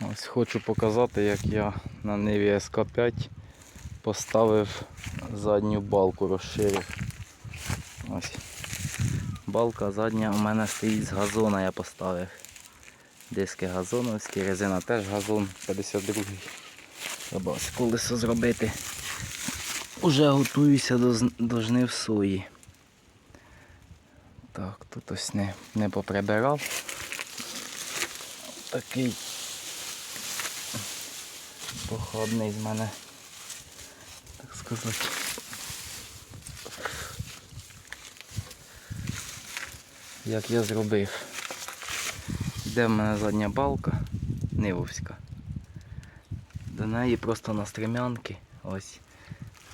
Ось хочу показати, як я на Ниві СК5 поставив задню балку, розширив. Ось. Балка задня у мене стоїть з газона, я поставив. Диски газоновські, резина теж газон 52 Треба ось колесо зробити. Уже готуюся до, до жнив сої. Так, тут ось не, не поприбирав. Такий похабний з мене, так сказати. Як я зробив. Йде в мене задня балка, нивовська. До неї просто на стремянки. Ось.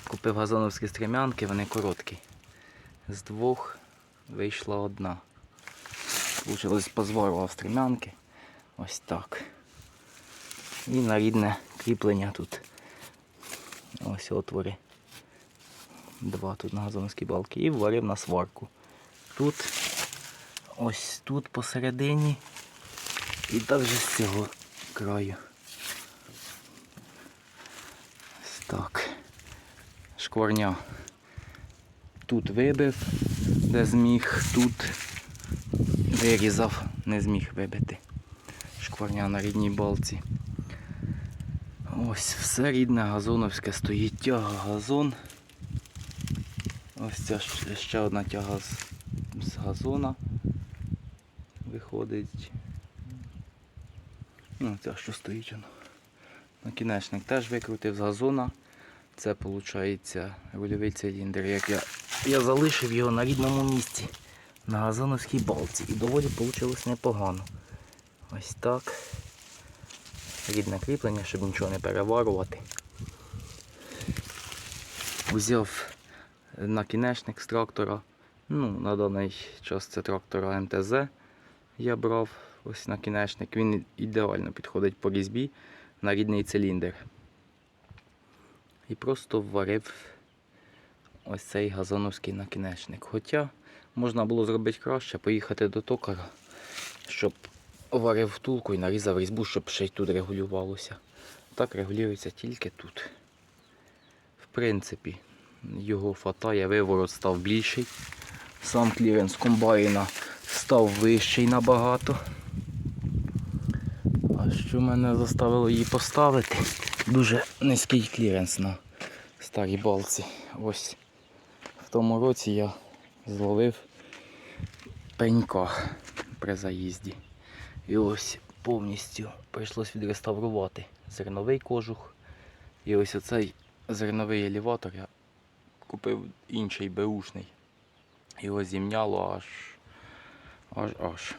Купив газоновські стремянки, вони короткі. З двох вийшла одна. Получилось позварував стремянки. Ось так. І на рідне кріплення тут. Ось отвори. Два тут на газоновській балки. І варив на сварку. Тут, ось тут посередині. І також з цього краю. Так. Шкварня. Тут вибив, де зміг, тут вирізав, не зміг вибити. Шкварня на рідній балці. Ось все рідне газоновське стоїть тяга газон. Ось ця ще- одна тяга з, з газона виходить. Ну, ця що стоїть воно. Накінечник теж викрутив з газона. Це виходить рульовий циліндр. Як я, я залишив його на рідному місці, на газоновській балці. І доволі вийшло непогано. Ось так. Рідне кріплення, щоб нічого не переварувати. Взяв накінечник з трактора. Ну, на даний час це трактора МТЗ. Я брав ось накінечник. Він ідеально підходить по різьбі на рідний циліндр. І просто варив ось цей газоновський накінечник. Хоча можна було зробити краще, поїхати до токара, щоб варив втулку і нарізав різьбу, щоб ще й тут регулювалося. Так регулюється тільки тут. В принципі, його фатає, виворот став більший. Сам кліренс комбайна став вищий набагато. А що мене заставило її поставити? Дуже низький кліренс на старій балці. Ось в тому році я зловив пенька при заїзді. І ось повністю прийшлось відреставрувати зерновий кожух. І ось оцей зерновий елеватор я купив інший беушний. Його зімняло аж аж аж.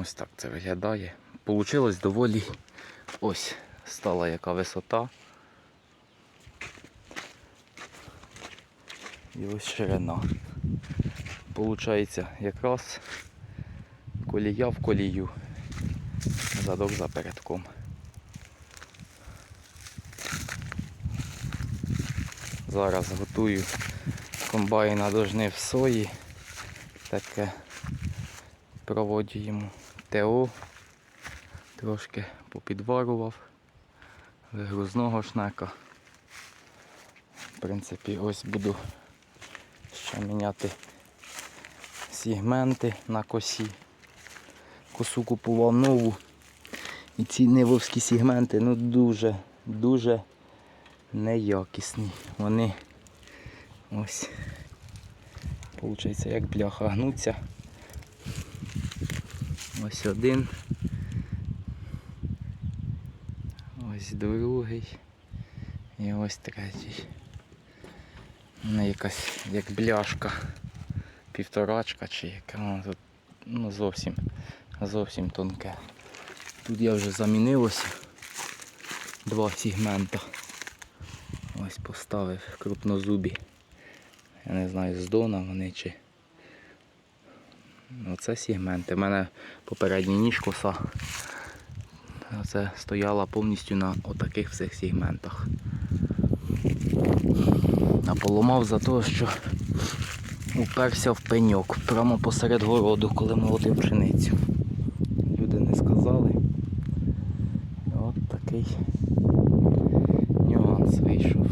Ось так це виглядає. Получилось доволі ось стала яка висота. І ось ширина. Получається якраз колія в колію. Задок за передком. Зараз готую комбайна до жнив сої. Таке проводжу йому ТО. Трошки попідварував вигрузного шнека. В принципі, ось буду ще міняти сегменти на косі. Косу купував нову. І ці нивовські сегменти ну дуже, дуже неякісні. Вони ось, виходить, як бляха гнуться. Ось один. Ось другий. І ось третій. Вона якась як бляшка. Півторачка чи яка. Воно тут ну, зовсім, зовсім тонке. Тут я вже замінив ось два сегмента. Ось поставив крупнозубі. Я не знаю, з дона вони чи. Оце сегменти. У мене попередній ніж коса. Це стояла повністю на отаких всіх сегментах. А поламав за те, що уперся в пеньок прямо посеред городу, коли молотив пшеницю. Люди не сказали. От такий нюанс вийшов.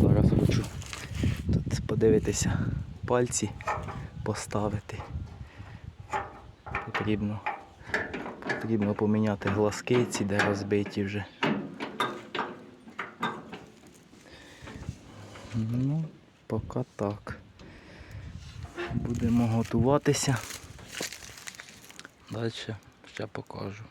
Зараз хочу тут подивитися, пальці поставити. Потрібно, потрібно поміняти глазки ці, де розбиті вже. Ну, поки так. Будемо готуватися. Далі ще покажу.